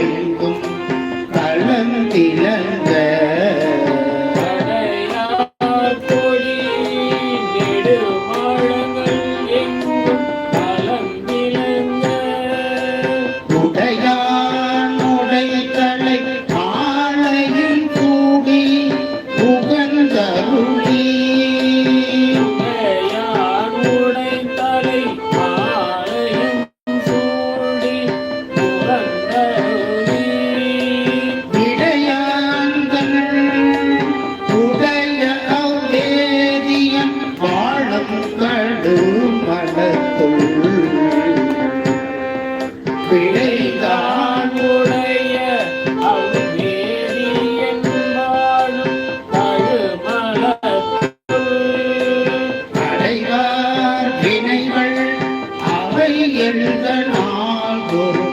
എങ്കും കളന്തിലങ്ങ கடுமலத்துள் பிழைதான் உடைய அவ்வேதி என்பாலும் அடைவார் வினைகள் அவை எழுத நாள் ஒரு